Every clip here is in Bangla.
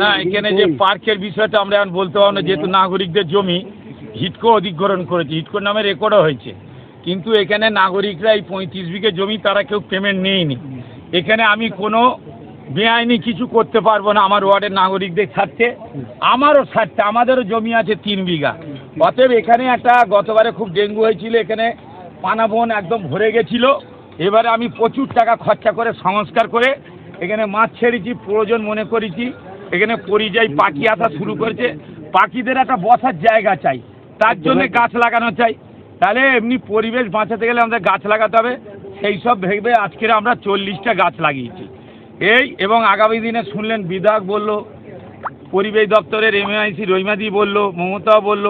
না, এখানে যে পার্কের বিষয়টা আমরা এখন বলতে পারব না, যেহেতু নাগরিকদের জমি, হিটকো অধিগ্রহণ করেছে। হিটকো নামে রেকর্ডও হয়েছে। কিন্তু এখানে নাগরিকরা এই পঁয়ত্রিশ বিঘে জমি, তারা কেউ পেমেন্ট নেয়নি। এখানে আমি কোনো বেআইনি কিছু করতে পারব না, আমার ওয়ার্ডের নাগরিকদের স্বার্থে। আমারও স্বার্থে, আমাদেরও জমি আছে তিন বিঘা। অতএব এখানে একটা, গতবারে খুব ডেঙ্গু হয়েছিল, এখানে পানাবন একদম ভরে গেছিল। এবারে আমি প্রচুর টাকা খরচা করে সংস্কার করে এখানে মাছ ছেড়েছি প্রয়োজন মনে করেছি। এখানে পরিযায়ী পাখি আসা শুরু করেছে। পাখিদের একটা বসার জায়গা চাই। তার জন্য গাছ লাগানো চাই। তাহলে এমনি পরিবেশ বাঁচাতে গেলে আমাদের গাছ লাগাতে হবে। সেই সব ভেবে আজকের আমরা চল্লিশটা গাছ লাগিয়েছি। এই এবং আগামী দিনে শুনলেন বিধায়ক বলল পরিবেশ দপ্তরের এমআইসি রহিমাদি বলল মমতাও বলল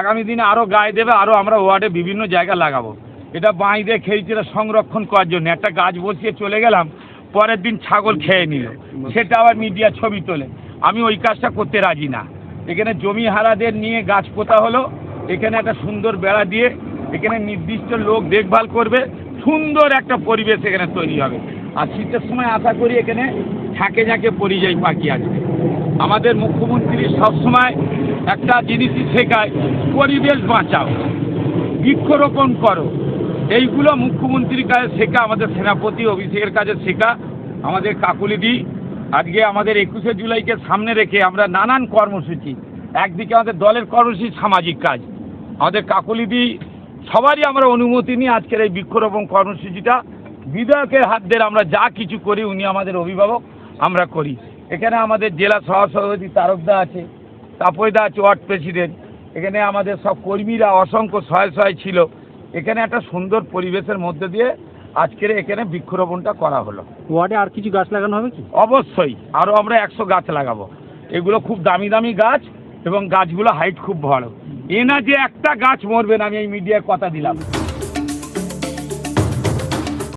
আগামী দিনে আরও গায়ে দেবে আরও আমরা ওয়ার্ডে বিভিন্ন জায়গা লাগাবো। এটা দিয়ে খেয়েছি, এটা সংরক্ষণ করার জন্য। একটা গাছ বসিয়ে চলে গেলাম, পরের দিন ছাগল খেয়ে নিল। সেটা আবার মিডিয়া ছবি তোলে। আমি ওই কাজটা করতে রাজি না। এখানে জমি হারাদের নিয়ে গাছ পোতা হলো। এখানে একটা সুন্দর বেড়া দিয়ে এখানে নির্দিষ্ট লোক দেখভাল করবে। সুন্দর একটা পরিবেশ এখানে তৈরি হবে। আর শীতের সময় আশা করি এখানে ঝাঁকে ঝাঁকে পরিযায়ী পাখি আসবে। আমাদের মুখ্যমন্ত্রী সবসময় একটা জিনিসই শেখায়, পরিবেশ বাঁচাও, বৃক্ষরোপণ করো। এইগুলো মুখ্যমন্ত্রীর কাছে শেখা, আমাদের সেনাপতি, অভিষেকের কাছে শেখা, আমাদের কাকুলিদি আজকে আমাদের একুশে জুলাইকে সামনে রেখে আমরা নানান কর্মসূচি, একদিকে আমাদের দলের কর্মসূচি, সামাজিক কাজ। আমাদের কাকুলিদি সবারই আমরা অনুমতি নিয়ে আজকের এই বৃক্ষরোপণ কর্মসূচিটা, বিধায়কের হাত ধরে আমরা যা কিছু করি, উনি আমাদের অভিভাবক, আমরা করি। এখানে আমাদের জেলা সহসভাপতি তারকদা আছে তাপয়দা আছে ওয়ার্ড প্রেসিডেন্ট। এখানে আমাদের সব কর্মীরা অসংখ্য সহায় সহায় ছিল। এখানে একটা সুন্দর পরিবেশের মধ্যে দিয়ে আজকের এখানে বৃক্ষরোপণটা করা হলো। ওয়ার্ডে আর কিছু গাছ লাগানো হবে কি? অবশ্যই আরও আমরা একশো গাছ লাগাবো। এগুলো খুব দামি দামি গাছ এবং গাছগুলো হাইট খুব ভালো। এ না যে একটা গাছ মরবে না আমি এই মিডিয়ায় কথা দিলাম।